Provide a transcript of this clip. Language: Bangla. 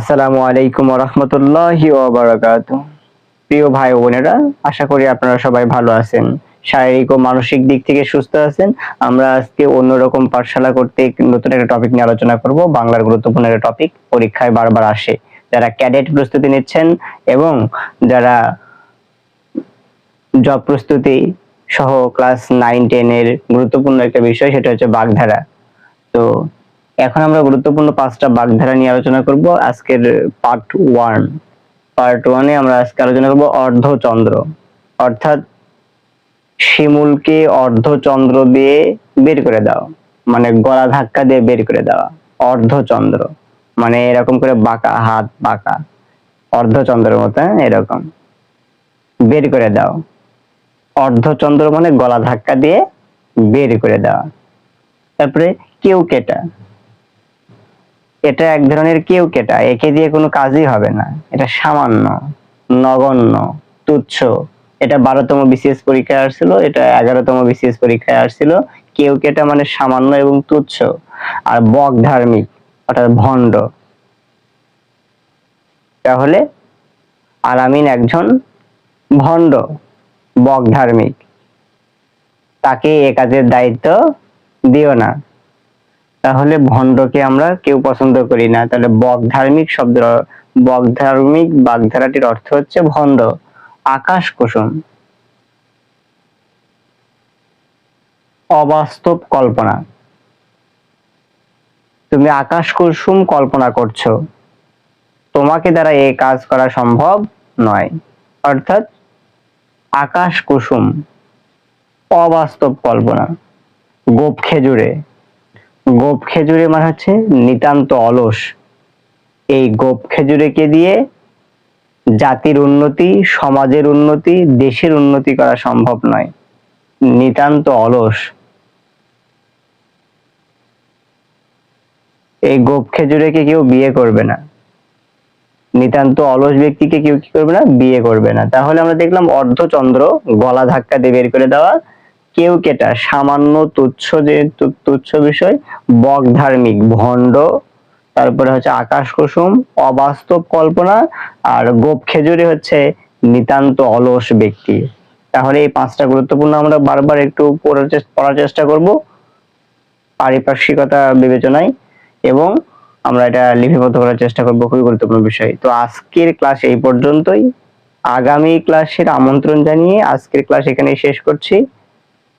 আসসালামু আলাইকুম রহমতুল্লাহি ওবারাকাত। প্রিয় ভাই বোনেরা, আশা করি আপনারা সবাই ভালো আছেন। শারীরিক ও মানসিক দিক থেকে সুস্থ আছেন। আমরা আজকে অন্যরকম পাঠশালা করতে নতুন একটা টপিক নিয়ে আলোচনা করব। বাংলার গুরুত্বপূর্ণ একটা টপিক পরীক্ষায় বারবার আসে। যারা ক্যাডেট প্রস্তুতি নিচ্ছেন এবং যারা জব প্রস্তুতি সহ ক্লাস নাইন টেনের গুরুত্বপূর্ণ একটা বিষয়, সেটা হচ্ছে বাগধারা। তো এখন আমরা গুরুত্বপূর্ণ পাঁচটা বাগধারা নিয়ে আলোচনা করব। আজকের পার্ট ওয়ান পার্ট ওয়ানে আমরা আজকে আলোচনা করব অর্ধচন্দ্র। অর্থাৎ শিমুলকে অর্ধচন্দ্র দিয়ে বের করে দাও মানে গলা ধাক্কা দিয়ে বের করে দেওয়া। অর্ধচন্দ্র। মানে এরকম করে বাঁকা হাত বাঁকা। অর্ধচন্দ্রের মতো হ্যাঁ, এরকম। বের করে দাও অর্ধচন্দ্র মানে গলা ধাক্কা দিয়ে বের করে দেওয়া। তারপরে কেউ কেটা। এটা এক ধরনের কেউ কেটা, একে দিয়ে কোনো কাজই হবে না। এটা সামান্য, নগণ্য, তুচ্ছ। এটা বারোতম বিসিএস পরীক্ষায় আসছিল, এটা এগারোতম বিসিএস পরীক্ষায় আসছিল। কেউ কেটা মানে সামান্য এবং তুচ্ছ। আর বক ধার্মিক, অর্থাৎ ভণ্ড। তাহলে আলামিন একজন ভণ্ড, বক ধার্মিক। তাকে এ কাজের দায়িত্ব দিও না। তাহলে ভণ্ডকে আমরা কেউ পছন্দ করি না। তাহলে বক ধার্মিক শব্দ বক ধার্মিক বাগধারাটির অর্থ হচ্ছে ভণ্ড, আকাশ কুসুম। অবাস্তব কল্পনা। তুমি আকাশ কুসুম কল্পনা করছ। তোমাকে দ্বারা এই কাজ করা সম্ভব নয়। অর্থাৎ আকাশ কুসুম। অবাস্তব কল্পনা। গোপ খেজুরে গোপ খেজুরে মানে হচ্ছে নিতান্ত অলস। এই গোপ খেজুরেকে দিয়ে জাতির উন্নতি, সমাজের উন্নতি, দেশের উন্নতি করা সম্ভব নয়। নিতান্ত অলস। এই গোপ খেজুরেকে কেউ বিয়ে করবে না। নিতান্ত অলস ব্যক্তিকে কেউ কি করবে না? বিয়ে করবে না। তাহলে আমরা দেখলাম অর্ধচন্দ্র গলা ধাক্কা দিয়ে বের করে দেওয়া কেউ কেটা, সামান্য তুচ্ছ যে তুচ্ছ বিষয় বক ধার্মিক ভণ্ড, তারপরে হচ্ছে আকাশ কুসুম, অবাস্তব কল্পনা আর গোপ খেজুরি হচ্ছে নিতান্ত অলস ব্যক্তি। তাহলে এই পাঁচটা গুরুত্বপূর্ণ আমরা বারবার একটু পড়ার চেষ্টা করব। পারিপার্শ্বিকতা বিবেচনায় এবং আমরা এটা লিপিবদ্ধ করার চেষ্টা করব, খুবই গুরুত্বপূর্ণ বিষয়। তো আজকের ক্লাস এই পর্যন্তই। আগামী ক্লাসের আমন্ত্রণ জানিয়ে আজকের ক্লাস এখানেই শেষ করছি।